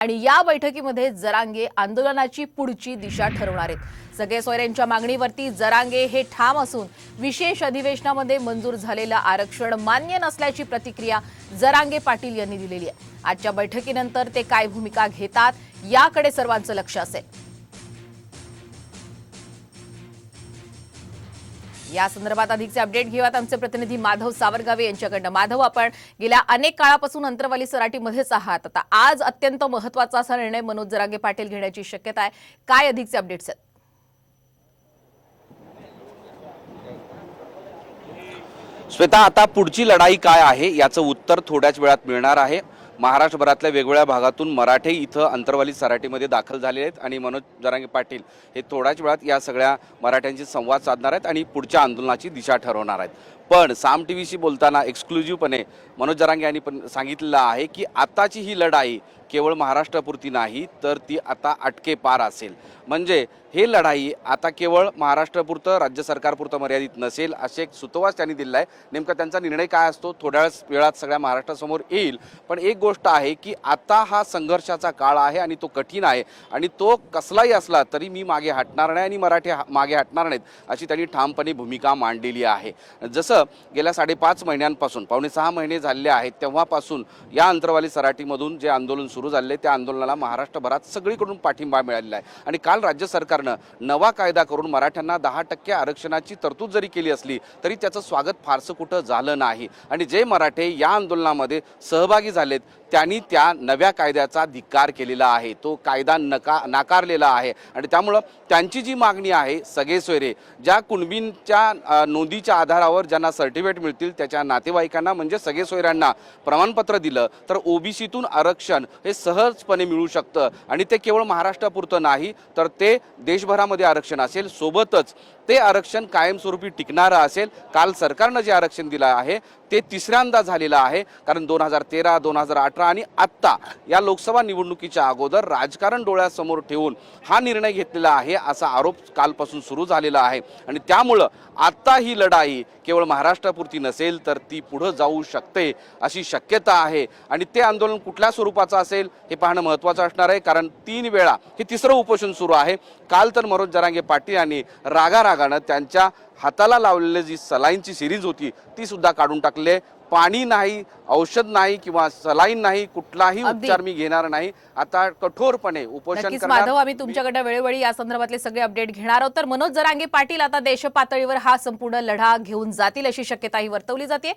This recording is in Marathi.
आणि या बैठकीमध्ये जरांगे आंदोलनाची पुढची दिशा ठरवणार आहेत. सगळे सोयऱ्यांच्या मागणीवरती जरांगे हे ठाम असून विशेष अधिवेशनामध्ये मंजूर झालेलं आरक्षण मान्य नसल्याची प्रतिक्रिया जरांगे पाटील यांनी दिलेली आहे. आजच्या बैठकीनंतर ते काय भूमिका घेतात याकडे सर्वांचं लक्ष असेल. या संदर्भात अधिकचे अपडेट घेऊयात. आमचे प्रतिनिधी माधव सावरगावे यांच्याकडनं. माधव आपण गेल्या अनेक काळापासून अंतरवाली सराटीमध्येच आहात. आता आज अत्यंत महत्त्वाचा असा निर्णय मनोज जरांगे पाटील घेण्याची शक्यता आहे. काय अधिकचे अपडेट्स आहेत? श्वेता आता पुढची लढाई काय आहे? याचं उत्तर थोड्याच वेळात मिळणार आहे. महाराष्ट्रभरातल्या वेगवेगळ्या भागातून मराठे इथं अंतरवाली सराटीमध्ये दाखल झालेले आहेत आणि मनोज जरांगे पाटील हे थोड्याच वेळात या सगळ्या मराठ्यांशी संवाद साधणार आहेत आणि पुढच्या आंदोलनाची दिशा ठरवणार आहेत. पण साम टी व्हीशी बोलताना एक्सक्लुझिव्हपणे मनोज जरांगे यांनी पण सांगितलेलं आहे की आताची ही लढाई केवळ महाराष्ट्रापुरती नाही तर ती आता अटके पार असेल. म्हणजे हे लढाई आता केवळ महाराष्ट्रापुरतं राज्य सरकारपुरतं मर्यादित नसेल असे एक सुतवास त्यांनी दिला आहे नेमका त्यांचा निर्णय काय असतो? थोड्या वेळात सगळ्या महाराष्ट्रासमोर येईल. पण एक गोष्ट आहे की आता हा संघर्षाचा काळ आहे आणि तो कठीण आहे आणि तो कसलाही असला तरी मी मागे हटणार नाही आणि मराठी हा- मागे हटणार नाहीत अशी त्यांनी ठामपणे भूमिका मांडलेली आहे. जसं गेल्या साडेपाच महिन्यांपासून पावणे सहा महिने झालेले आहेत तेव्हापासून या अंतरवाली सराटीमधून जे आंदोलन सुरू झाले त्या आंदोलनाला महाराष्ट्रभरात सगळीकडून पाठिंबा मिळालेला आहे. आणि काल राज्य सरकारनं नवा कायदा करून मराठ्यांना दहा टक्के आरक्षणाची तरतूद जरी केली असली तरी त्याचं स्वागत फारसं कुठं झालं नाही. आणि जे मराठे या आंदोलनामध्ये सहभागी झालेत त्यांनी त्या नव्या कायद्याचा धिक्कार केलेला आहे. तो कायदा नका नाकारलेला आहे. आणि त्यामुळं त्यांची जी मागणी आहे सगळे सोयरे ज्या कुणबींच्या नोंदीच्या आधारावर ज्यांना सर्टिफिकेट मिळतील त्याच्या नातेवाईकांना म्हणजे सगळे सोयऱ्यांना प्रमाणपत्र दिलं तर ओबीसीतून आरक्षण हे सहजपणे मिळू शकतं. आणि ते केवळ महाराष्ट्रापुरतं नाही तर ते देशभरामध्ये आरक्षण असेल. सोबतच ते आरक्षण कायमस्वरूपी टिकणारं असेल. काल सरकारनं जे आरक्षण दिलं आहे ते तिसऱ्यांदा झालेलं आहे. कारण दोन हजार तेरा दोन हजार अठरा आणि आत्ता या लोकसभा निवडणुकीच्या अगोदर राजकारण डोळ्यासमोर ठेवून हा निर्णय घेतलेला आहे असा आरोप कालपासून सुरू झालेला आहे. आणि त्यामुळं आत्ता ही लढाई केवळ महाराष्ट्रापुरती नसेल तर ती पुढं जाऊ शकते अशी शक्यता आहे. आणि ते आंदोलन कुठल्या स्वरूपाचं असेल हे पाहणं महत्त्वाचं असणार आहे. कारण तीन वेळा हे तिसरं उपोषण सुरू आहे. काल तर मनोज जरांगे पाटील यांनी रागारागानं त्यांच्या हाताला लावलेली जी सलाईनची सिरीज होती ती सुद्धा काढून टाकले. पाणी नाही औषध नाही किंवा सलाईन नाही कुठलाही. उपचार मी घेणार नाही. आता कठोरपणे उपोषण माधव आम्ही तुमच्याकडे वेळोवेळी या संदर्भातले सगळे अपडेट घेणार आहोत. तर मनोज जरांगे पाटील आता देश पातळीवर हा संपूर्ण लढा घेऊन जातील अशी शक्यताही वर्तवली जाते.